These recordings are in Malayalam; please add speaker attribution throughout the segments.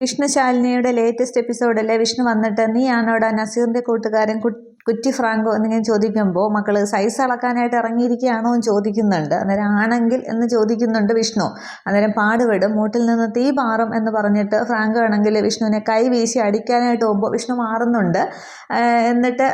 Speaker 1: വിഷ്ണുശാലിനിയുടെ ലേറ്റസ്റ്റ് എപ്പിസോഡിലെ വിഷ്ണു വന്നിട്ട് നീയാണോടാ നസീറിന്റെ കൂട്ടുകാരൻ കുറ്റി ഫ്രാങ്കോ എന്നിങ്ങനെ ചോദിക്കുമ്പോൾ മക്കൾ സൈസ് അളക്കാനായിട്ട് ഇറങ്ങിയിരിക്കുകയാണോ എന്ന് ചോദിക്കുന്നുണ്ട്. അന്നേരം ആണെങ്കിൽ എന്ന് ചോദിക്കുന്നുണ്ട് വിഷ്ണു. അന്നേരം പാടുപെടും. മൂട്ടിൽ നിന്ന് തീ മാറും എന്ന് പറഞ്ഞിട്ട് ഫ്രാങ്കോ ആണെങ്കിൽ വിഷ്ണുവിനെ കൈ വീശി അടിക്കാനായിട്ട് പോകുമ്പോൾ വിഷ്ണു മാറുന്നുണ്ട്. എന്നിട്ട്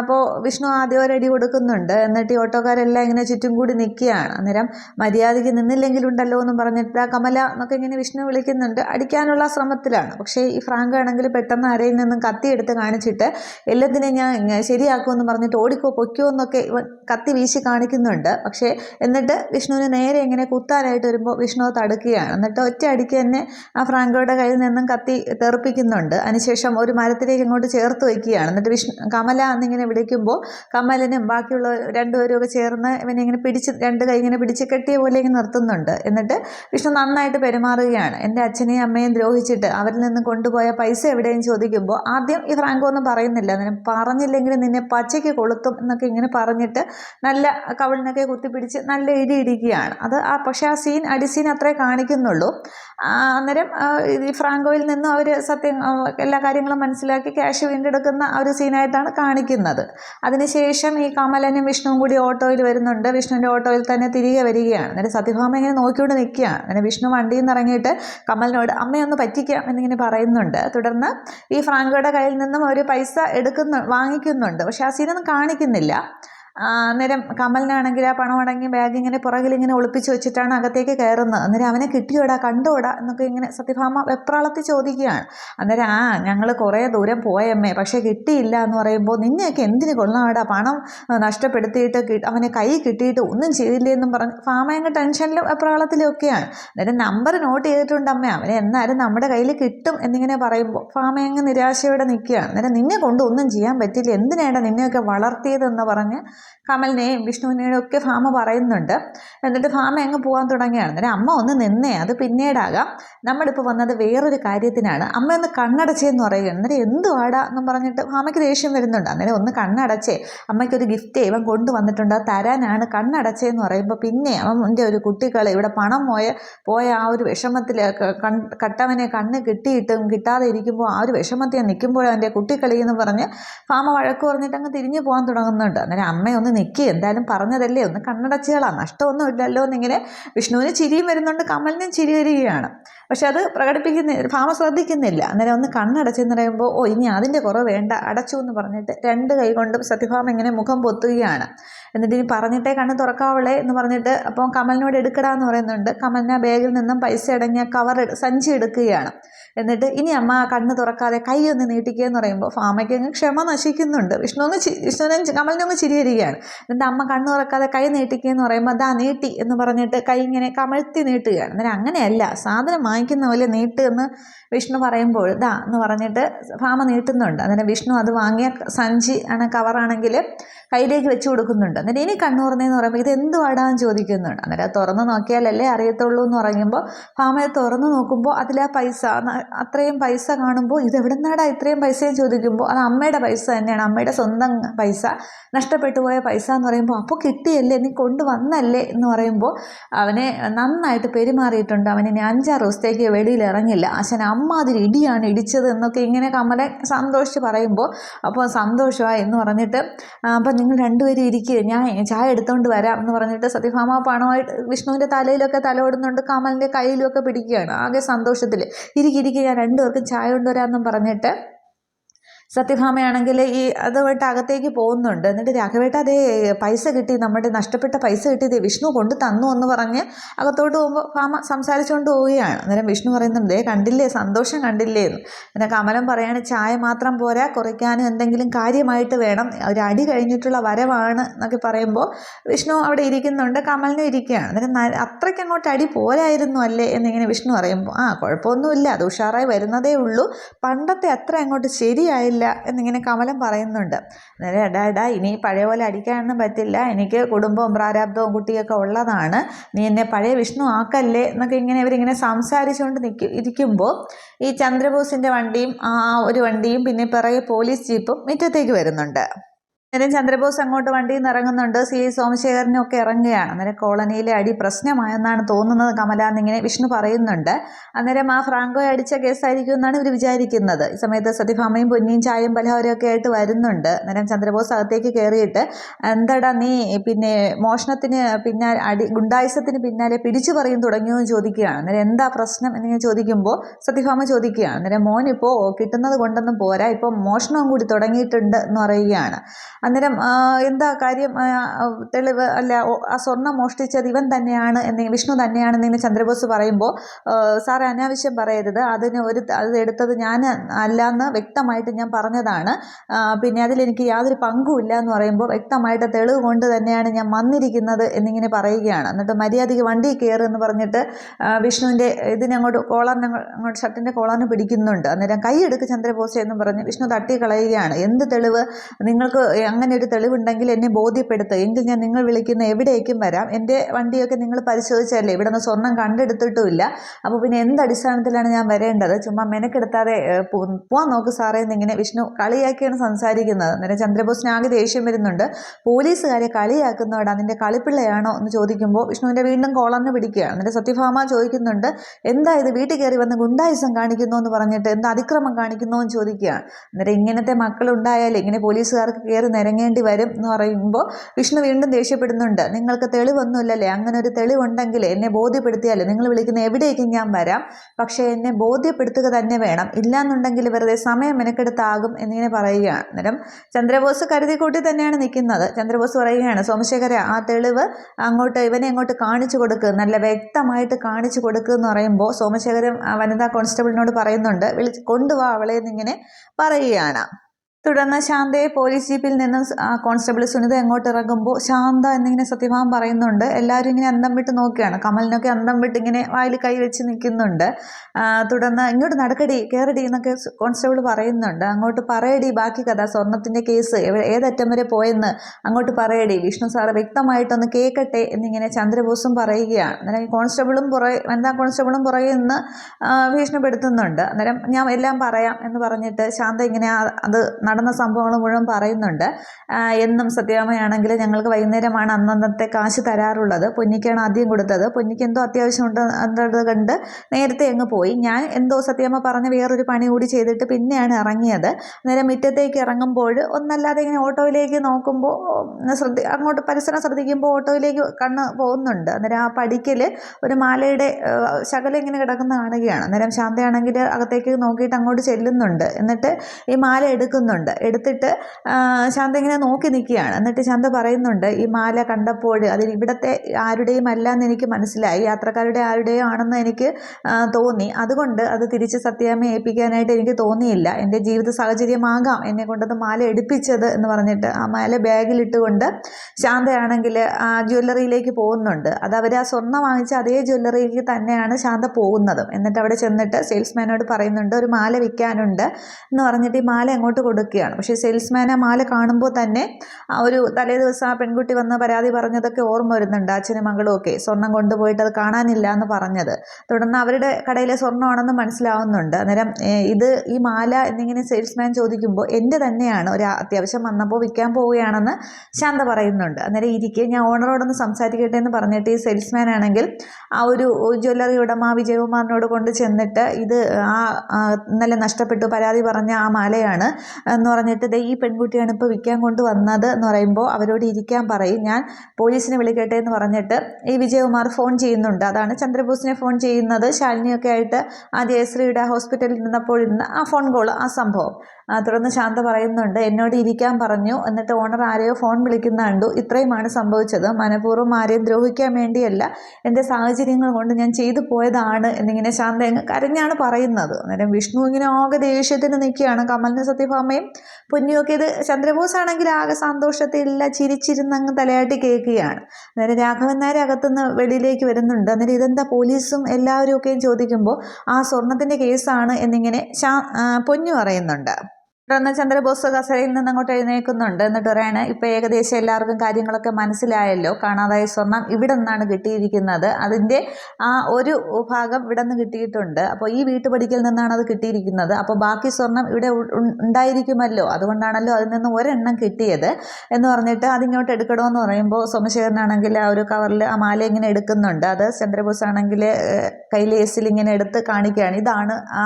Speaker 1: അപ്പോൾ വിഷ്ണു ആദ്യം ഒരടി കൊടുക്കുന്നുണ്ട്. എന്നിട്ട് ഈ ഓട്ടോക്കാരെല്ലാം ഇങ്ങനെ ചുറ്റും കൂടി നിൽക്കുകയാണ്. അന്നേരം മര്യാദയ്ക്ക് നിന്നില്ലെങ്കിലുണ്ടല്ലോ എന്ന് പറഞ്ഞിട്ട് ആ കമല എന്നൊക്കെ ഇങ്ങനെ വിഷ്ണു വിളിക്കുന്നുണ്ട്. അടിക്കാനുള്ള ശ്രമത്തിലാണ്. പക്ഷേ ഈ ഫ്രാങ്കോ ആണെങ്കിൽ പെട്ടെന്ന് അരയിൽ നിന്നും കത്തിയെടുത്ത് കാണിച്ചിട്ട് എല്ലാത്തിനെയും ഞാൻ ശരിയാക്കുമെന്ന് പറഞ്ഞിട്ട് ഓടിക്കോ പൊയ്ക്കോ എന്നൊക്കെ ഇവൻ കത്തി വീശി കാണിക്കുന്നുണ്ട്. പക്ഷേ എന്നിട്ട് വിഷ്ണുവിന് നേരെ ഇങ്ങനെ കുത്താനായിട്ട് വരുമ്പോൾ വിഷ്ണു തടുക്കുകയാണ്. എന്നിട്ട് ഒറ്റ അടിക്ക് തന്നെ ആ ഫ്രാങ്കോയുടെ കയ്യിൽ നിന്നും കത്തി തെറിപ്പിക്കുന്നുണ്ട്. അതിനുശേഷം ഒരു മരത്തിലേക്ക് ഇങ്ങോട്ട് ചേർത്ത് വയ്ക്കുകയാണ്. എന്നിട്ട് വിഷ്ണു കമല എന്നിങ്ങനെ വിളിക്കുമ്പോൾ കമലനും ബാക്കിയുള്ള രണ്ടുപേരും ഒക്കെ ചേർന്ന് ഇവനെ ഇങ്ങനെ പിടിച്ച് രണ്ട് കൈ ഇങ്ങനെ പിടിച്ച് കെട്ടിയ പോലെ ഇങ്ങനെ നിർത്തുന്നുണ്ട്. എന്നിട്ട് വിഷ്ണു നന്നായിട്ട് പെരുമാറുകയാണ്. എന്റെ അച്ഛനെയും അമ്മയും ദ്രോഹിച്ചിട്ട് അവരിൽ നിന്ന് കൊണ്ടുപോയ പൈസ എവിടെയും ചോദിക്കുമ്പോൾ ആദ്യം ഈ ഫ്രാങ്കോ ഒന്നും പറയുന്നില്ല. അങ്ങനെ പറഞ്ഞില്ലെങ്കിൽ നിന്നെ പച്ചയ്ക്ക് കൊളുത്തും എന്നൊക്കെ ഇങ്ങനെ പറഞ്ഞിട്ട് നല്ല കവിളിനൊക്കെ കുത്തിപ്പിടിച്ച് നല്ല ഇടി ഇടിക്കുകയാണ്. അത് ആ പക്ഷേ ആ സീൻ അടി സീൻ അത്രേ കാണിക്കുന്നുള്ളൂ. അന്നേരം ഈ ഫ്രാങ്കോയിൽ നിന്നും അവർ സത്യം എല്ലാ കാര്യങ്ങളും മനസ്സിലാക്കി ക്യാഷ് വീണ്ടെടുക്കുന്ന ആ ഒരു സീനായിട്ടാണ് കാണിക്കുന്നത്. അതിനുശേഷം ഈ കമലനും വിഷ്ണുവും കൂടി ഓട്ടോയിൽ വരുന്നുണ്ട്. വിഷ്ണുവിന്റെ ഓട്ടോയിൽ തന്നെ തിരികെ വരികയാണ്. അന്നേരം സത്യഭാമ ഇങ്ങനെ നോക്കിക്കൊണ്ട് നിൽക്കുകയാണ്. അങ്ങനെ വിഷ്ണു വണ്ടിയിൽ നിന്ന് ഇറങ്ങിയിട്ട് കമലിനോട് അമ്മയൊന്ന് പറ്റിക്കാം എന്നിങ്ങനെ പറയുന്നുണ്ട്. തുടർന്ന് ഈ ഫ്രാങ്കോയുടെ കയ്യിൽ നിന്നും അവർ പൈസ എടുക്കുന്നു വാങ്ങിക്കുന്നുണ്ട്. പക്ഷെ ആ സീനൊന്നും കാണിക്കുന്നില്ല. അന്നേരം കമലിനാണെങ്കിൽ ആ പണം അടങ്ങിയ ബാഗ് ഇങ്ങനെ പുറകിൽ ഇങ്ങനെ ഒളിപ്പിച്ച് വെച്ചിട്ടാണ് അകത്തേക്ക് കയറുന്നത്. അന്നേരം അവനെ കിട്ടിയോടാ കണ്ടോടാ എന്നൊക്കെ ഇങ്ങനെ സത്യഭാമ വെപ്രാളത്തിൽ ചോദിക്കുകയാണ്. അന്നേരം ആ ഞങ്ങൾ കുറേ ദൂരം പോയമ്മേ പക്ഷേ കിട്ടിയില്ല എന്ന് പറയുമ്പോൾ നിന്നെയൊക്കെ എന്തിന് കൊള്ളാടാ? പണം നഷ്ടപ്പെടുത്തിയിട്ട് അവനെ കൈ കിട്ടിയിട്ട് ഒന്നും ചെയ്തില്ലേ എന്നും പറഞ്ഞ് ഭാമയങ്ങ് ടെൻഷനിലും വെപ്രാളത്തിലും ഒക്കെയാണ്. അന്നേരം നമ്പർ നോട്ട് ചെയ്തിട്ടുണ്ട് അമ്മേ അവനെ എന്നാലും നമ്മുടെ കയ്യിൽ കിട്ടും എന്നിങ്ങനെ പറയുമ്പോൾ ഭാമയങ്ങ് നിരാശയോടെ നിൽക്കുകയാണ്. അന്നേരം നിന്നെ കൊണ്ട് ഒന്നും ചെയ്യാൻ പറ്റില്ല. എന്തിനാണ് നിന്നെയൊക്കെ വളർത്തിയതെന്ന് പറഞ്ഞ് കമലിനെയും വിഷ്ണുവിനെയും ഒക്കെ ഭാമ പറയുന്നുണ്ട്. എന്നിട്ട് ഭാമ അങ്ങ് പോകാൻ തുടങ്ങിയാണ് അന്നേരം അമ്മ ഒന്ന് നിന്നേ അത് പിന്നീടാകാം. നമ്മളിപ്പോൾ വന്നത് വേറൊരു കാര്യത്തിനാണ്. അമ്മ ഒന്ന് കണ്ണടച്ചേന്ന് പറയുകയാണ്. അന്നേരം എന്തുവാടാ എന്നും പറഞ്ഞിട്ട് ഭാമയ്ക്ക് ദേഷ്യം വരുന്നുണ്ട്. അന്നേരം ഒന്ന് കണ്ണടച്ചേ. അമ്മയ്ക്കൊരു ഗിഫ്റ്റ് ഇവൻ കൊണ്ടുവന്നിട്ടുണ്ട് തരാനാണ് കണ്ണടച്ചേന്ന് പറയുമ്പോൾ പിന്നെ അവന്റെ ഒരു കുട്ടികളെ ഇവിടെ പണം പോയ പോയ ആ ഒരു വിഷമത്തിൽ കട്ടവനെ കണ്ണ് കിട്ടിയിട്ടും കിട്ടാതെ ഇരിക്കുമ്പോൾ ആ ഒരു വിഷമത്തിൽ നിൽക്കുമ്പോൾ അവന്റെ കുട്ടിക്കളി എന്ന് പറഞ്ഞ് ഭാമ വഴക്ക് പറഞ്ഞിട്ട് അങ്ങ് തിരിഞ്ഞു പോകാൻ തുടങ്ങുന്നുണ്ട്. അന്നേരം അമ്മ ഒന്ന് നിൽക്കി എന്തായാലും പറഞ്ഞതല്ലേ? ഒന്ന് കണ്ണടച്ചുകളാ നഷ്ടമൊന്നും ഇല്ലല്ലോ എന്നിങ്ങനെ വിഷ്ണുവിന് ചിരിയും വരുന്നുണ്ട് കമലിനും ചിരി വരികയാണ്. പക്ഷെ അത് പ്രകടിപ്പിക്കുന്ന ഭാമ ശ്രദ്ധിക്കുന്നില്ല. അന്നേരം ഒന്ന് കണ്ണടച്ചെന്ന് പറയുമ്പോൾ ഓ ഇനി അതിന്റെ കുറവ് വേണ്ട അടച്ചു എന്ന് പറഞ്ഞിട്ട് രണ്ട് കൈ കൊണ്ടും സത്യഭാമ ഇങ്ങനെ മുഖം പൊത്തുകയാണ്. എന്നിട്ട് ഇനി പറഞ്ഞിട്ടേ കണ്ണ് തുറക്കാവളെ എന്ന് പറഞ്ഞിട്ട് അപ്പം കമലിനോട് എടുക്കടാന്ന് പറയുന്നുണ്ട്. കമലിന് ബാഗിൽ നിന്നും പൈസ അടങ്ങിയ കവർ സഞ്ചി എടുക്കുകയാണ്. എന്നിട്ട് ഇനി അമ്മ കണ്ണ് തുറക്കാതെ കൈ ഒന്ന് നീട്ടിക്കുക എന്ന് പറയുമ്പോൾ ഫാമയ്ക്ക് അങ്ങ് ക്ഷമ നശിക്കുന്നുണ്ട്. വിഷ്ണു ഒന്ന് വിഷ്ണുവിനെ ചിരി വരികയാണ് എന്നിട്ട് അമ്മ കണ്ണ് തുറക്കാതെ കൈ നീട്ടിക്കുക എന്ന് പറയുമ്പോൾ അതാ നീട്ടി എന്ന് പറഞ്ഞിട്ട് കൈ ഇങ്ങനെ കമഴ്ത്തി നീട്ടുകയാണ്. എന്നിട്ട് അങ്ങനെയല്ല സാധനം വാങ്ങിക്കുന്ന പോലെ നീട്ട് എന്ന് വിഷ്ണു പറയുമ്പോൾ ഇതാ എന്ന് പറഞ്ഞിട്ട് ഫാമ നീട്ടുന്നുണ്ട്. അന്നേരം വിഷ്ണു അത് വാങ്ങിയ സഞ്ചി ആണ് കവറാണെങ്കിൽ കയ്യിലേക്ക് വെച്ച് കൊടുക്കുന്നുണ്ട്. എന്നിട്ട് ഇനി കണ്ണു തുറന്നതെന്ന് പറയുമ്പോൾ ഇത് എന്ത് വാടാന്ന് ചോദിക്കുന്നുണ്ട്. അന്നേരം തുറന്ന് നോക്കിയാലല്ലേ അറിയത്തുള്ളൂ എന്ന് പറയുമ്പോൾ ഫാമയെ തുറന്ന് നോക്കുമ്പോൾ അതിലാ പൈസ അത്രയും പൈസ കാണുമ്പോൾ ഇത് എവിടെ നിന്നാടാ ഇത്രയും പൈസയും ചോദിക്കുമ്പോൾ അത് അമ്മയുടെ പൈസ തന്നെയാണ്. അമ്മയുടെ സ്വന്തം പൈസ നഷ്ടപ്പെട്ടു പോയ പൈസ എന്ന് പറയുമ്പോൾ അപ്പോൾ കിട്ടിയല്ലേ? നീ കൊണ്ടുവന്നല്ലേ എന്ന് പറയുമ്പോൾ അവനെ നന്നായിട്ട് പെരുമാറിയിട്ടുണ്ട്. അവനിനി അഞ്ചാറ് ദിവസത്തേക്ക് വെളിയിൽ ഇറങ്ങില്ല. അച്ഛൻ അമ്മ അതിൽ ഇടിയാണ് ഇടിച്ചത് എന്നൊക്കെ ഇങ്ങനെ കമലെ സന്തോഷിച്ച് പറയുമ്പോൾ അപ്പോൾ സന്തോഷമായി എന്ന് പറഞ്ഞിട്ട് അപ്പം നിങ്ങൾ രണ്ടുപേരും ഇരിക്കുക ഞാൻ ചായ എടുത്തുകൊണ്ട് വരാം എന്ന് പറഞ്ഞിട്ട് സത്യഭാമ പണമായിട്ട് വിഷ്ണുവിന്റെ തലയിലൊക്കെ തലോടുന്നുണ്ട്. കമലിന്റെ കയ്യിലൊക്കെ പിടിക്കുകയാണ്. ആകെ സന്തോഷത്തിൽ ഞാൻ രണ്ടുപേർക്കും ചായ കൊണ്ടുവരാമെന്നും പറഞ്ഞിട്ട് സത്യഭാമയാണെങ്കിൽ ഈ അതുമായിട്ട് അകത്തേക്ക് പോകുന്നുണ്ട്. എന്നിട്ട് രാഘവേട്ട അതേ പൈസ കിട്ടി നമ്മുടെ നഷ്ടപ്പെട്ട പൈസ കിട്ടിയത് വിഷ്ണു കൊണ്ട് തന്നു എന്ന് പറഞ്ഞ് അകത്തോട്ട് പോകുമ്പോൾ ഭാമ സംസാരിച്ചുകൊണ്ട് പോവുകയാണ്. അന്നേരം വിഷ്ണു പറയുന്നുണ്ട് ദേ കണ്ടില്ലേ സന്തോഷം കണ്ടില്ലേ എന്ന്. പിന്നെ കമലം പറയാണ് ചായ മാത്രം പോരാ കുറയ്ക്കാനും എന്തെങ്കിലും കാര്യമായിട്ട് വേണം. ഒരു അടി കഴിഞ്ഞിട്ടുള്ള വരവാണ് എന്നൊക്കെ പറയുമ്പോൾ വിഷ്ണു അവിടെ ഇരിക്കുന്നുണ്ട് കമലിനും ഇരിക്കുകയാണ്. അന്നേരം അത്രയ്ക്ക് അങ്ങോട്ട് അടി പോരായിരുന്നു അല്ലേ എന്നിങ്ങനെ വിഷ്ണു പറയുമ്പോൾ ആ കുഴപ്പമൊന്നുമില്ല അത് ഉഷാറായി വരുന്നതേ ഉള്ളൂ. പണ്ടത്തെ അത്ര അങ്ങോട്ട് ശരിയായില്ല. പറ്റില്ല എന്നിങ്ങനെ കമലം പറയുന്നുണ്ട്. അന്നേരം എടാ എടാ ഇനി പഴയ പോലെ അടിക്കാനൊന്നും പറ്റില്ല. എനിക്ക് കുടുംബവും പ്രാരാബ്ദവും കുട്ടിയൊക്കെ ഉള്ളതാണ്. നീ എന്നെ പഴയ വിഷ്ണു ആക്കല്ലേ? എന്നൊക്കെ ഇങ്ങനെ ഇവരിങ്ങനെ സംസാരിച്ചുകൊണ്ട് നിൽക്കും ഇരിക്കുമ്പോൾ ഈ ചന്ദ്രബോസിന്റെ വണ്ടിയും ആ ഒരു വണ്ടിയും പിന്നെ പിറകെ പോലീസ് ജീപ്പും മുറ്റത്തേക്ക് വരുന്നുണ്ട്. അന്നേരം ചന്ദ്രബോസ് അങ്ങോട്ട് വണ്ടിയിൽ നിന്ന് ഇറങ്ങുന്നുണ്ട്. സി സോമശേഖരനും ഒക്കെ ഇറങ്ങുകയാണ്. അന്നേരം കോളനിയിലെ അടി പ്രശ്നമായെന്നാണ് തോന്നുന്നത്. കമല എന്നിങ്ങനെ വിഷ്ണു പറയുന്നുണ്ട്. അന്നേരം ആ ഫ്രാങ്കോയെ അടിച്ച കേസായിരിക്കും എന്നാണ് ഇവർ വിചാരിക്കുന്നത്. ഈ സമയത്ത് സത്യഭാമയും പൊന്നിയും ചായയും പലഹാരവും ഒക്കെ ആയിട്ട് വരുന്നുണ്ട്. അന്നേരം ചന്ദ്രബോസ് അകത്തേക്ക് കയറിയിട്ട് എന്താടാ നീ പിന്നെ മോഷണത്തിന് പിന്നാലെ അടി ഗുണ്ടായുസത്തിന് പിന്നാലെ പിടിച്ചു പറയും തുടങ്ങിയോ എന്ന് ചോദിക്കുകയാണ്. അന്നേരം എന്താ പ്രശ്നം? എന്നിങ്ങനെ ചോദിക്കുമ്പോൾ സത്യഭാമ ചോദിക്കുകയാണ്. അന്നേരം മോൻ ഇപ്പോൾ കിട്ടുന്നത് കൊണ്ടൊന്നും പോരാ. ഇപ്പോൾ മോഷണവും കൂടി തുടങ്ങിയിട്ടുണ്ട് എന്ന് പറയുകയാണ്. അന്നേരം എന്താ കാര്യം? തെളിവ് അല്ല ആ സ്വർണം മോഷ്ടിച്ചത് ഇവൻ തന്നെയാണ് എന്ന് വിഷ്ണു തന്നെയാണെന്ന് ചന്ദ്രബോസ് പറയുമ്പോൾ സാറേ അനാവശ്യം പറയരുത്. അതിന് ഒരു അത് എടുത്തത് ഞാൻ അല്ല എന്ന് വ്യക്തമായിട്ട് ഞാൻ പറഞ്ഞതാണ്. പിന്നെ അതിലെനിക്ക് യാതൊരു പങ്കുമില്ല എന്ന് പറയുമ്പോൾ വ്യക്തമായിട്ട് തെളിവ് കൊണ്ട് തന്നെയാണ് ഞാൻ വന്നിരിക്കുന്നത് എന്നിങ്ങനെ പറയുകയാണ്. എന്നിട്ട് മര്യാദയ്ക്ക് വണ്ടി കയറുമെന്ന് പറഞ്ഞിട്ട് വിഷ്ണുവിന്റെ ഇതിനങ്ങോട്ട് കോളറിന് അങ്ങോട്ട് ഷർട്ടിന്റെ കോളറിന് പിടിക്കുന്നുണ്ട്. അന്നേരം കൈയെടുക്ക് ചന്ദ്രബോസ് എന്ന് പറഞ്ഞ് വിഷ്ണു തട്ടി കളയുകയാണ് എന്ത് തെളിവ്? നിങ്ങൾക്ക് അങ്ങനെ ഒരു തെളിവുണ്ടെങ്കിൽ എന്നെ ബോധ്യപ്പെടുത്തുക എങ്കിൽ ഞാൻ നിങ്ങൾ വിളിക്കുന്ന എവിടേക്കും വരാം. എന്റെ വണ്ടിയൊക്കെ നിങ്ങൾ പരിശോധിച്ചല്ലേ ഇവിടെ നിന്ന് സ്വർണം കണ്ടെടുത്തിട്ടുമില്ല. അപ്പോൾ പിന്നെ എന്ത് അടിസ്ഥാനത്തിലാണ് ഞാൻ വരേണ്ടത്? ചുമ്മാ മെനക്കെടുത്താതെ പോവാൻ നോക്ക് സാറേ എന്നിങ്ങനെ വിഷ്ണു കളിയാക്കിയാണ് സംസാരിക്കുന്നത്. അന്നേരം ചന്ദ്രബോസിന് ആകെ ദേഷ്യം വരുന്നുണ്ട്. പോലീസുകാരെ കളിയാക്കുന്നവടാ. നിന്റെ കളിപ്പിള്ളയാണോ എന്ന് ചോദിക്കുമ്പോൾ വിഷ്ണുവിന്റെ വീണ്ടും കോളറിന് പിടിക്കുകയാണ്. എന്നിട്ട് സത്യഭാമ ചോദിക്കുന്നുണ്ട്. എന്താ ഇത് വീട്ടിൽ കയറി വന്ന് ഗുണ്ടായുസം കാണിക്കുന്നു എന്ന് പറഞ്ഞിട്ട് എന്താ അതിക്രമം കാണിക്കുന്നു എന്ന് ചോദിക്കുകയാണ്. അന്നേരം ഇങ്ങനത്തെ മക്കളുണ്ടായാലേ ഇങ്ങനെ പോലീസുകാർക്ക് കയറി നിരങ്ങേണ്ടി വരും എന്ന് പറയുമ്പോൾ വിഷ്ണു വീണ്ടും ദേഷ്യപ്പെടുന്നുണ്ട്. നിങ്ങൾക്ക് തെളിവൊന്നുമില്ലല്ലേ? അങ്ങനെ ഒരു തെളിവുണ്ടെങ്കിൽ എന്നെ ബോധ്യപ്പെടുത്തിയാലേ. നിങ്ങൾ വിളിക്കുന്ന എവിടേക്കും ഞാൻ വരാം. പക്ഷേ എന്നെ ബോധ്യപ്പെടുത്തുക തന്നെ വേണം. ഇല്ലാന്നുണ്ടെങ്കിൽ വെറുതെ സമയം മെനക്കെടുത്താകും എന്നിങ്ങനെ പറയുകയാണ് അന്നേരം ചന്ദ്രബോസ് കരുതിക്കൂട്ടി തന്നെയാണ് നിൽക്കുന്നത്. ചന്ദ്രബോസ് പറയുകയാണ് സോമശേഖര ആ തെളിവ് അങ്ങോട്ട് ഇവനെ അങ്ങോട്ട് കാണിച്ചു കൊടുക്കുക നല്ല വ്യക്തമായിട്ട് കാണിച്ചു കൊടുക്കുക എന്ന് പറയുമ്പോൾ സോമശേഖരൻ വനിതാ കോൺസ്റ്റബിളിനോട് പറയുന്നുണ്ട്. വിളിച്ച് കൊണ്ടുപോവാ അവളെ എന്നിങ്ങനെ പറയുകയാണ്. തുടർന്ന് ശാന്തയെ പോലീസ് ജീപ്പിൽ നിന്ന് കോൺസ്റ്റബിൾ സുനിത എങ്ങോട്ട് ഇറങ്ങുമ്പോൾ ശാന്ത എന്നിങ്ങനെ സത്യഭാമം പറയുന്നുണ്ട്. എല്ലാവരും ഇങ്ങനെ അന്തം വിട്ട് നോക്കുകയാണ്. കമലിനൊക്കെ അന്തം വിട്ട് ഇങ്ങനെ വായിൽ കൈ വെച്ച് നിൽക്കുന്നുണ്ട്. തുടർന്ന് ഇങ്ങോട്ട് നടക്കടി കയറടി എന്നൊക്കെ കോൺസ്റ്റബിൾ പറയുന്നുണ്ട്. അങ്ങോട്ട് പറയടി ബാക്കി കഥ സ്വർണത്തിന്റെ കേസ് ഏതറ്റം വരെ പോയെന്ന് അങ്ങോട്ട് പറയടി. വിഷ്ണു സാറ് വ്യക്തമായിട്ടൊന്ന് കേൾക്കട്ടെ എന്നിങ്ങനെ ചന്ദ്രബോസും പറയുകയാണ്. അന്നേരം കോൺസ്റ്റബിളും പുറകെ വനിതാ കോൺസ്റ്റബിളും പുറകെ നിന്ന് ഭീഷണിപ്പെടുത്തുന്നുണ്ട്. അന്നേരം ഞാൻ എല്ലാം പറയാം എന്ന് പറഞ്ഞിട്ട് ശാന്ത ഇങ്ങനെ അത് നടന്ന സംഭവങ്ങൾ മുഴുവൻ പറയുന്നുണ്ട്. എന്നും സത്യാമയാണെങ്കിൽ ഞങ്ങൾക്ക് വൈകുന്നേരമാണ് അന്നന്നത്തെ കാശ് തരാറുള്ളത്. പൊന്നിക്കാണ് ആദ്യം കൊടുത്തത്. പൊന്നിക്ക് എന്തോ അത്യാവശ്യമുണ്ട് എന്നുള്ളത് കണ്ട് നേരത്തെ അങ്ങ് പോയി. ഞാൻ എന്തോ സത്യാമ്മ പറഞ്ഞ വേറൊരു പണി കൂടി ചെയ്തിട്ട് പിന്നെയാണ് ഇറങ്ങിയത്. നേരെ മുറ്റത്തേക്ക് ഇറങ്ങുമ്പോൾ ഒന്നല്ലാതെ ഇങ്ങനെ ഓട്ടോയിലേക്ക് നോക്കുമ്പോൾ ശ്രദ്ധ അങ്ങോട്ട് പരിസരം ശ്രദ്ധിക്കുമ്പോൾ ഓട്ടോയിലേക്ക് കണ്ണ് പോകുന്നുണ്ട്. അന്നേരം ആ പടിക്കൽ ഒരു മാലയുടെ ശകലം ഇങ്ങനെ കിടക്കുന്ന കാണുകയാണ്. അന്നേരം ശാന്തയാണെങ്കിൽ അകത്തേക്ക് നോക്കിയിട്ട് അങ്ങോട്ട് ചെല്ലുന്നുണ്ട്. എന്നിട്ട് ഈ മാല എടുക്കുന്നുണ്ട്. ഉണ്ട്. എടുത്തിട്ട് ശാന്ത ഇങ്ങനെ നോക്കി നിൽക്കുകയാണ് എന്നിട്ട് ശാന്ത പറയുന്നുണ്ട് ഈ മാല കണ്ടപ്പോൾ അതിന് ഇവിടുത്തെ ആരുടെയും അല്ല എന്ന് എനിക്ക് മനസ്സിലായി. യാത്രക്കാരുടെ ആരുടെയും ആണെന്ന് എനിക്ക് തോന്നി. അതുകൊണ്ട് അത് തിരിച്ച് സത്യാമ്മയെ ഏൽപ്പിക്കാനായിട്ട് എനിക്ക് തോന്നിയില്ല. എന്റെ ജീവിത സാഹചര്യമാകാം എന്നെ കൊണ്ടത് മാല എടുപ്പിച്ചത് എന്ന് പറഞ്ഞിട്ട് ആ മാല ബാഗിലിട്ടുകൊണ്ട് ശാന്തയാണെങ്കിൽ ആ ജ്വല്ലറിയിലേക്ക് പോകുന്നുണ്ട്. അത് അവർ ആ സ്വർണം വാങ്ങിച്ച അതേ ജ്വല്ലറിയിലേക്ക് തന്നെയാണ് ശാന്ത പോകുന്നതും. എന്നിട്ട് അവിടെ ചെന്നിട്ട് സെയിൽസ്മാനോട് പറയുന്നുണ്ട് ഒരു മാല വിൽക്കാനുണ്ട് എന്ന് പറഞ്ഞിട്ട് ഈ മാല എങ്ങോട്ട് കൊടുക്കുക നിൽക്കുകയാണ് പക്ഷേ സെയിൽസ്മാൻ ആ മാല കാണുമ്പോൾ തന്നെ ആ ഒരു തലേ ദിവസം ആ പെൺകുട്ടി വന്ന് പരാതി പറഞ്ഞതൊക്കെ ഓർമ്മ വരുന്നുണ്ട്. അച്ഛനും മകളും ഒക്കെ സ്വർണം കൊണ്ടുപോയിട്ട് അത് കാണാനില്ല എന്ന് പറഞ്ഞത്. തുടർന്ന് അവരുടെ കടയിലെ സ്വർണമാണെന്ന് മനസ്സിലാവുന്നുണ്ട്. അന്നേരം ഇത് ഈ മാല എന്നിങ്ങനെ സെയിൽസ്മാൻ ചോദിക്കുമ്പോൾ എന്റെ തന്നെയാണ് ഒരു അത്യാവശ്യം വന്നപ്പോൾ വിൽക്കാൻ പോവുകയാണെന്ന് ശാന്ത പറയുന്നുണ്ട്. അന്നേരം ഇരിക്കെ ഞാൻ ഓണറോടൊന്ന് സംസാരിക്കട്ടെ എന്ന് പറഞ്ഞിട്ട് ഈ സെയിൽസ്മാൻ ആണെങ്കിൽ ആ ഒരു ജ്വല്ലറി ഉടമ വിജയകുമാറിനോട് കൊണ്ട് ചെന്നിട്ട് ഇത് ആ ഇന്നലെ നഷ്ടപ്പെട്ടു പരാതി പറഞ്ഞ ആ മാലയാണ് എന്ന് പറഞ്ഞിട്ട് ഈ പെൺകുട്ടിയാണ് ഇപ്പോൾ വിൽക്കാൻ കൊണ്ട് വന്നത് എന്ന് പറയുമ്പോൾ അവരോട് ഇരിക്കാൻ പറയും. ഞാൻ പോലീസിനെ വിളിക്കട്ടെ എന്ന് പറഞ്ഞിട്ട് ഈ വിജയകുമാർ ഫോൺ ചെയ്യുന്നുണ്ട്. അതാണ് ചന്ദ്രബോസിനെ ഫോൺ ചെയ്യുന്നത്. ശാലിനിയൊക്കെ ആയിട്ട് ആ ജയശ്രീയുടെ ഹോസ്പിറ്റലിൽ നിന്നപ്പോൾ ഇരുന്ന് ആ ഫോൺ കോൾ ആ സംഭവം. തുടർന്ന് ശാന്ത പറയുന്നുണ്ട് എന്നോട് ഇരിക്കാൻ പറഞ്ഞു. എന്നിട്ട് ഓണർ ആരെയോ ഫോൺ വിളിക്കുന്ന കണ്ടു. ഇത്രയുമാണ് സംഭവിച്ചത്. മനഃപൂർവം ആരെയും ദ്രോഹിക്കാൻ വേണ്ടിയല്ല. എന്റെ സാഹചര്യങ്ങൾ കൊണ്ട് ഞാൻ ചെയ്തു പോയതാണ് എന്നിങ്ങനെ ശാന്ത കരഞ്ഞാണ് പറയുന്നത്. അന്നേരം വിഷ്ണു ഇങ്ങനെ ആകെ ദേഷ്യത്തിന് നിൽക്കുകയാണ്. കമലിന് സത്യഭാമയും പൊന്നിയൊക്കെ ചന്ദ്രബോസ് ആണെങ്കിൽ ആകെ സന്തോഷത്തില്ല ചിരിച്ചിരുന്ന് അങ്ങ് തലയാട്ടി കേൾക്കുകയാണ്. അന്നേരം രാഘവൻ നായർ അകത്തുനിന്ന് വെളിയിലേക്ക് വരുന്നുണ്ട്. അന്നേരം ഇതെന്താ പോലീസും എല്ലാവരും ഒക്കെയും ചോദിക്കുമ്പോൾ ആ സ്വർണത്തിന്റെ കേസാണ് എന്നിങ്ങനെ പൊന്നു പറയുന്നുണ്ട്. തുടർന്ന് ചന്ദ്രബോസ് കസേരയിൽ നിന്ന് അങ്ങോട്ട് എഴുന്നേൽക്കുന്നുണ്ട്. എന്നിട്ട് പറയാണ് ഇപ്പോൾ ഏകദേശം എല്ലാവർക്കും കാര്യങ്ങളൊക്കെ മനസ്സിലായല്ലോ. കാണാതായ സ്വർണം ഇവിടെ നിന്നാണ് കിട്ടിയിരിക്കുന്നത്. അതിന്റെ ആ ഒരു ഭാഗം ഇവിടെ നിന്ന് കിട്ടിയിട്ടുണ്ട്. അപ്പോൾ ഈ വീട്ടുപടിക്കൽ നിന്നാണ് അത് കിട്ടിയിരിക്കുന്നത്. അപ്പോൾ ബാക്കി സ്വർണം ഇവിടെ ഉണ്ടായിരിക്കുമല്ലോ. അതുകൊണ്ടാണല്ലോ അതിൽ നിന്ന് ഒരെണ്ണം കിട്ടിയത്. എന്ന് പറഞ്ഞിട്ട് അതിങ്ങോട്ട് എടുക്കണമെന്ന് പറയുമ്പോൾ സോമശേഖരനാണെങ്കിൽ ആ ഒരു കവറിൽ ആ മാല ഇങ്ങനെ എടുക്കുന്നുണ്ട്. അത് ചന്ദ്രബോസ് ആണെങ്കിൽ കയ്യിലേസിൽ ഇങ്ങനെ എടുത്ത് കാണിക്കുകയാണ്. ഇതാണ് ആ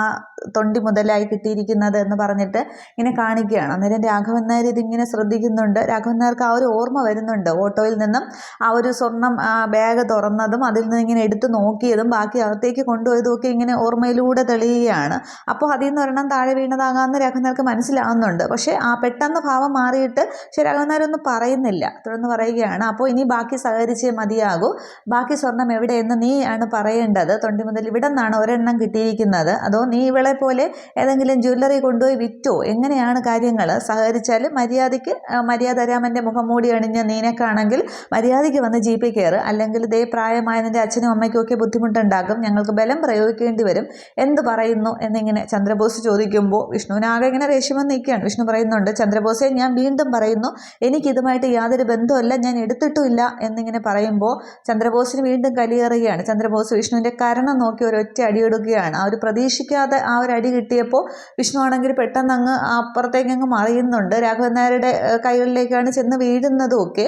Speaker 1: തൊണ്ടി മുതലായി കിട്ടിയിരിക്കുന്നത് എന്ന് പറഞ്ഞിട്ട് ഇങ്ങനെ കാണിക്കുകയാണ്. അന്നേരം രാഘവൻ നായർ ഇതിങ്ങനെ ശ്രദ്ധിക്കുന്നുണ്ട്. രാഘവൻ നായർക്ക് ആ ഒരു ഓർമ്മ വരുന്നുണ്ട്. ഓട്ടോയിൽ നിന്നും ആ ഒരു സ്വർണം ബാഗ് തുറന്നതും അതിൽ നിന്ന് ഇങ്ങനെ എടുത്തു നോക്കിയതും ബാക്കി അകത്തേക്ക് കൊണ്ടുപോയതും ഒക്കെ ഇങ്ങനെ ഓർമ്മയിലൂടെ തെളിയുകയാണ്. അപ്പോൾ അതിൽ നിന്ന് ഒരെണ്ണം താഴെ വീണതാകാമെന്ന് രാഘവൻ നായർക്ക് മനസ്സിലാവുന്നുണ്ട്. പക്ഷേ ആ പെട്ടെന്ന് ഭാവം മാറിയിട്ട് പക്ഷേ രാഘവൻ നായർ ഒന്നും പറയുന്നില്ല. തുടർന്ന് പറയുകയാണ്. അപ്പോൾ ഇനി ബാക്കി സഹകരിച്ചേ മതിയാകൂ. ബാക്കി സ്വർണം എവിടെയെന്ന് നീ ആണ് പറയേണ്ടത്. തൊണ്ടി മുതൽ ഇവിടെ നിന്നാണ് ഒരെണ്ണം കിട്ടിയിരിക്കുന്നത്. അതോ നീ ഇവളെ പോലെ ഏതെങ്കിലും ജ്വല്ലറി കൊണ്ടുപോയി വിറ്റോ? എങ്ങനെയാണ് കാര്യങ്ങൾ സഹകരിച്ചാൽ മര്യാദയ്ക്ക് മര്യാദ രാമന്റെ മുഖം മൂടി അണിഞ്ഞ നീനക്കാണെങ്കിൽ മര്യാദയ്ക്ക് വന്ന് ജി പി കയറ്. അല്ലെങ്കിൽ ദേ പ്രായമായ നിന്റെ അച്ഛനും അമ്മയ്ക്കും ഒക്കെ ബുദ്ധിമുട്ടുണ്ടാകും. ഞങ്ങൾക്ക് ബലം പ്രയോഗിക്കേണ്ടി വരും. എന്ത് പറയുന്നു? എന്നിങ്ങനെ ചന്ദ്രബോസ് ചോദിക്കുമ്പോൾ വിഷ്ണുവിനാകെ ഇങ്ങനെ രേഷ്മം നിൽക്കുകയാണ്. വിഷ്ണു പറയുന്നുണ്ട് ചന്ദ്രബോസെ ഞാൻ വീണ്ടും പറയുന്നു എനിക്കിതുമായിട്ട് യാതൊരു ബന്ധമല്ല ഞാൻ എടുത്തിട്ടുമില്ല. എന്നിങ്ങനെ പറയുമ്പോൾ ചന്ദ്രബോസിന് വീണ്ടും കലിയേറുകയാണ്. ചന്ദ്രബോസ് വിഷ്ണുവിന്റെ കരണം നോക്കി ഒരൊറ്റ അടിയെടുക്കുകയാണ് ആ ഒരു പ്രതീക്ഷിക്കാതെ ആ ഒരു അടി കിട്ടിയപ്പോൾ വിഷ്ണു ആണെങ്കിൽ പെട്ടെന്ന് അങ്ങ് അപ്പുറത്തേക്ക് അങ്ങ് മറിയുന്നുണ്ട്. രാഘവൻ നായരുടെ കൈകളിലേക്കാണ് ചെന്ന് വീഴുന്നതും ഒക്കെ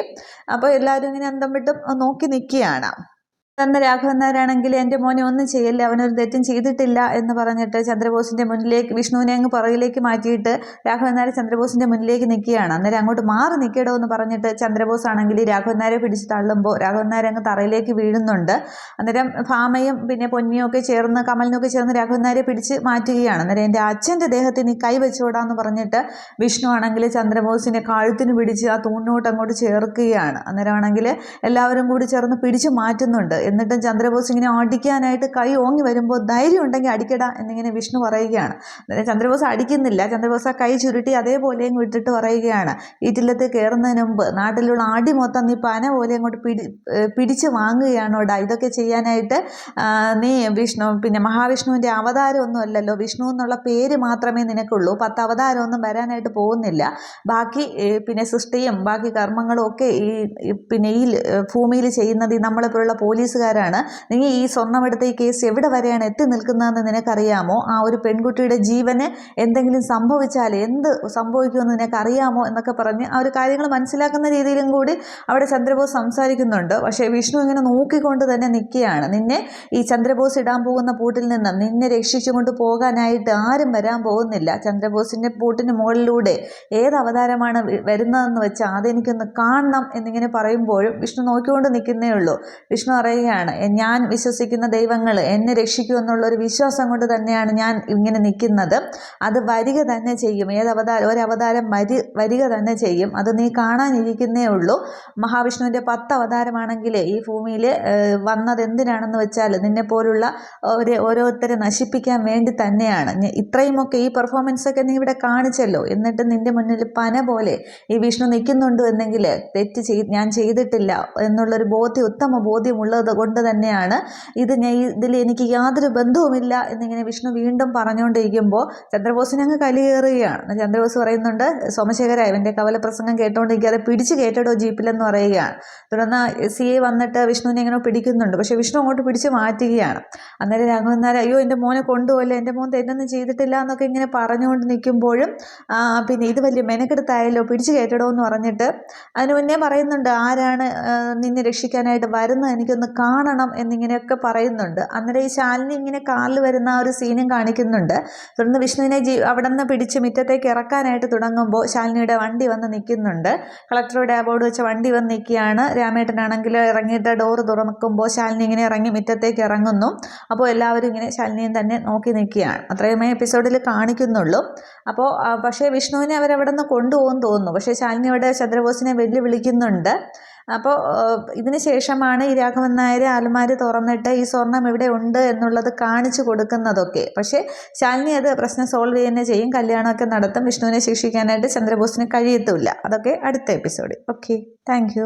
Speaker 1: അപ്പോൾ എല്ലാവരും ഇങ്ങനെ അന്തം വിട്ട് നോക്കി നിൽക്കുകയാണ്. തന്ന രാഘവൻ നായരാണെങ്കിൽ എന്റെ മോനെ ഒന്നും ചെയ്യില്ല അവനൊരു തെറ്റും ചെയ്തിട്ടില്ല എന്ന് പറഞ്ഞിട്ട് ചന്ദ്രബോസിന്റെ മുന്നിലേക്ക് വിഷ്ണുവിനെ അങ്ങ് പുറകിലേക്ക് മാറ്റിയിട്ട് രാഘവൻ നായർ ചന്ദ്രബോസിന്റെ മുന്നിലേക്ക് നിൽക്കുകയാണ്. അന്നേരം അങ്ങോട്ട് മാറി നിൽക്കടോ എന്ന് പറഞ്ഞിട്ട് ചന്ദ്രബോസ് ആണെങ്കിൽ രാഘവൻ നായരെ പിടിച്ച് തള്ളുമ്പോൾ രാഘവൻ നായർ അങ്ങ് തറയിലേക്ക് വീഴുന്നുണ്ട്. അന്നേരം ഭാമയും പിന്നെ പൊന്നിയും ഒക്കെ ചേർന്ന് കമലിനൊക്കെ ചേർന്ന് രാഘവൻ നായരെ പിടിച്ച് മാറ്റുകയാണ്. അന്നേരം എന്റെ അച്ഛന്റെ ദേഹത്തിന് കൈ വെച്ചുകൂടാന്ന് പറഞ്ഞിട്ട് വിഷ്ണു ആണെങ്കിൽ ചന്ദ്രബോസിനെ കഴുത്തിന് പിടിച്ച് ആ തൂണിനോട്ട് അങ്ങോട്ട് ചേർക്കുകയാണ്. അന്നേരം ആണെങ്കിൽ എല്ലാവരും കൂടി ചേർന്ന് പിടിച്ച് മാറ്റുന്നുണ്ട്. എന്നിട്ടും ചന്ദ്രബോസ് ഇങ്ങനെ അടിക്കാനായിട്ട് കൈ ഓങ്ങി വരുമ്പോൾ ധൈര്യം ഉണ്ടെങ്കിൽ അടിക്കട എന്നിങ്ങനെ വിഷ്ണു പറയുകയാണ്. അതായത് ചന്ദ്രബോസ് അടിക്കുന്നില്ല. ചന്ദ്രബോസ് ആ കൈ ചുരുട്ടി അതേപോലെ അങ്ങ് വിട്ടിട്ട് പറയുകയാണ്. ചില്ലത്ത് കയറുന്നതിന് മുമ്പ് നാട്ടിലുള്ള അടി മൊത്തം നീ പന പോലെ അങ്ങോട്ട് പിടി പിടിച്ച് വാങ്ങുകയാണോടാ ഇതൊക്കെ ചെയ്യാനായിട്ട് നീ വിഷ്ണു പിന്നെ മഹാവിഷ്ണുവിന്റെ അവതാരമൊന്നും അല്ലല്ലോ. വിഷ്ണു എന്നുള്ള പേര് മാത്രമേ നിനക്കുള്ളൂ. പത്ത് അവതാരമൊന്നും വരാനായിട്ട് പോകുന്നില്ല. ബാക്കി പിന്നെ സൃഷ്ടിയും ബാക്കി കർമ്മങ്ങളും ഒക്കെ ഈ പിന്നെ ഈ ഭൂമിയിൽ ചെയ്യുന്നത് ഈ നമ്മളെപ്പോലുള്ള പോലീസുകാരാണ്. നീ ഈ സ്വർണമെടുത്ത ഈ കേസ് എവിടെ വരെയാണ് എത്തി നിൽക്കുന്നതെന്ന് നിനക്കറിയാമോ? ആ ഒരു പെൺകുട്ടിയുടെ ജീവന് എന്തെങ്കിലും സംഭവിച്ചാൽ എന്ത് സംഭവിക്കുമെന്ന് നിനക്കറിയാമോ എന്നൊക്കെ പറഞ്ഞ് ആ ഒരു കാര്യങ്ങൾ മനസ്സിലാക്കുന്ന രീതിയിലും കൂടി അവിടെ ചന്ദ്രബോസ് സംസാരിക്കുന്നുണ്ട്. പക്ഷേ വിഷ്ണു ഇങ്ങനെ നോക്കിക്കൊണ്ട് തന്നെ നിൽക്കുകയാണ്. നിന്നെ ഈ ചന്ദ്രബോസ് ഇടാൻ പോകുന്ന പൂട്ടിൽ നിന്നും നിന്നെ രക്ഷിച്ചുകൊണ്ട് പോകാനായിട്ട് ആരും വരാൻ പോകുന്നില്ല. ചന്ദ്രബോസിന്റെ പൂട്ടിന് മുകളിലൂടെ ഏത് അവതാരമാണ് വരുന്നതെന്ന് വെച്ചാൽ അതെനിക്കൊന്ന് കാണണം എന്നിങ്ങനെ പറയുമ്പോഴും വിഷ്ണു നോക്കിക്കൊണ്ട് നിൽക്കുന്നേ ഉള്ളൂ. വിഷ്ണു പറയുകയാണ് ഞാൻ വിശ്വസിക്കുന്ന ദൈവങ്ങൾ എന്നെ രക്ഷിക്കൂ എന്നുള്ളൊരു വിശ്വാസം കൊണ്ട് തന്നെയാണ് ഞാൻ ഇങ്ങനെ നിൽക്കുന്നത്. അത് വരിക തന്നെ ചെയ്യും. ഏത് അവതാരം ഒരു അവതാരം വരി വരിക തന്നെ ചെയ്യും. അത് നീ കാണാനിരിക്കുന്നേ ഉള്ളൂ. മഹാവിഷ്ണുവിന്റെ പത്ത് അവതാരമാണെങ്കിൽ ഈ ഭൂമിയിൽ വന്നത് എന്തിനാണെന്ന് വെച്ചാൽ നിന്നെ പോലുള്ള ഒരു ഓരോരുത്തരെ നശിപ്പിക്കാൻ വേണ്ടി തന്നെയാണ്. ഇത്രയുമൊക്കെ ഈ പെർഫോമൻസൊക്കെ നീ ഇവിടെ കാണിച്ചല്ലോ. എന്നിട്ട് നിന്റെ മുന്നിൽ പന പോലെ ഈ വിഷ്ണു നിൽക്കുന്നുണ്ട് എന്നെങ്കിൽ തെറ്റ് ചെയ് ഞാൻ ചെയ്തിട്ടില്ല എന്നുള്ളൊരു ബോധ്യം ഉത്തമ ബോധ്യമുള്ളത് കൊണ്ട് തന്നെയാണ് ഇത് ഞാൻ ഇതിൽ എനിക്ക് യാതൊരു ബന്ധവുമില്ല എന്നിങ്ങനെ വിഷ്ണു വീണ്ടും പറഞ്ഞുകൊണ്ടിരിക്കുമ്പോൾ ചന്ദ്രബോസിന് അങ്ങ് കലിയേറുകയാണ് ചന്ദ്രബോസ് പറയുന്നുണ്ട് സോമശേഖര ഇവന്റെ കവല പ്രസംഗം കേട്ടോണ്ടിരിക്കാതെ പിടിച്ച് കേട്ടടോ ജീപ്പിലെന്ന് പറയുകയാണ്. തുടർന്ന് സി എ വന്നിട്ട് വിഷ്ണുവിനെ ഇങ്ങനെ പിടിക്കുന്നുണ്ട്. പക്ഷേ വിഷ്ണു അങ്ങോട്ട് പിടിച്ച് മാറ്റുകയാണ്. അന്നേരം രാഘവൻ നായർ അയ്യോ എന്റെ മോനെ കൊണ്ടുപോകല്ലേ എന്റെ മോൻ തെറ്റൊന്നും ചെയ്തിട്ടില്ല എന്നൊക്കെ ഇങ്ങനെ പറഞ്ഞുകൊണ്ട് നിൽക്കുമ്പോഴും പിന്നെ ഇത് വലിയ മെനക്കെടുത്തായല്ലോ പിടിച്ച് കേട്ടിടോ എന്ന് പറഞ്ഞിട്ട് അതിന് മുന്നേ പറയുന്നുണ്ട് ആരാണ് നിന്നെ രക്ഷിക്കാനായിട്ട് വരുന്നത്? എനിക്കൊന്ന് കാണണം എന്നിങ്ങനെയൊക്കെ പറയുന്നുണ്ട്. അന്നേരം ഈ ശാലിനി ഇങ്ങനെ കാറിൽ വരുന്ന ആ ഒരു സീനും കാണിക്കുന്നുണ്ട്. തുടർന്ന് വിഷ്ണുവിനെ ജീ അവിടെ നിന്ന് പിടിച്ച് മുറ്റത്തേക്ക് ഇറക്കാനായിട്ട് തുടങ്ങുമ്പോൾ ശാലിനിയുടെ വണ്ടി വന്ന് നിൽക്കുന്നുണ്ട്. കളക്ടറുടെ ബോർഡ് വെച്ച വണ്ടി വന്ന് നിൽക്കുകയാണ്. രാമേട്ടനാണെങ്കിൽ ഇറങ്ങിയിട്ട് ഡോറ് തുറക്കുമ്പോൾ ശാലിനി ഇങ്ങനെ ഇറങ്ങി മുറ്റത്തേക്ക് ഇറങ്ങുന്നു. അപ്പോൾ എല്ലാവരും ഇങ്ങനെ ശാലിനിയും തന്നെ നോക്കി നിൽക്കുകയാണ്. അത്രയുമേ എപ്പിസോഡിൽ കാണിക്കുന്നുള്ളൂ. അപ്പോൾ പക്ഷേ വിഷ്ണുവിനെ അവരവിടെ നിന്ന് കൊണ്ടുപോകുമെന്ന് തോന്നുന്നു. പക്ഷേ ശാലിനി അവിടെ ചന്ദ്രബോസിനെ വെല്ലുവിളിക്കുന്നുണ്ട്. അപ്പോൾ ഇതിന് ശേഷമാണ് ഈ രാഘവൻ നായർ അലമാരി തുറന്നിട്ട് ഈ സ്വർണം ഇവിടെ ഉണ്ട് എന്നുള്ളത് കാണിച്ചു കൊടുക്കുന്നതൊക്കെ. പക്ഷേ ശാലിനി അത് പ്രശ്നം സോൾവ് ചെയ്യുന്ന ചെയ്യും കല്യാണമൊക്കെ നടത്തും വിഷ്ണുവിനെ ശിക്ഷിക്കാനായിട്ട് ചന്ദ്രബോസിന് കഴിയത്തുമില്ല. അതൊക്കെ അടുത്ത എപ്പിസോഡ് ഓക്കെ താങ്ക്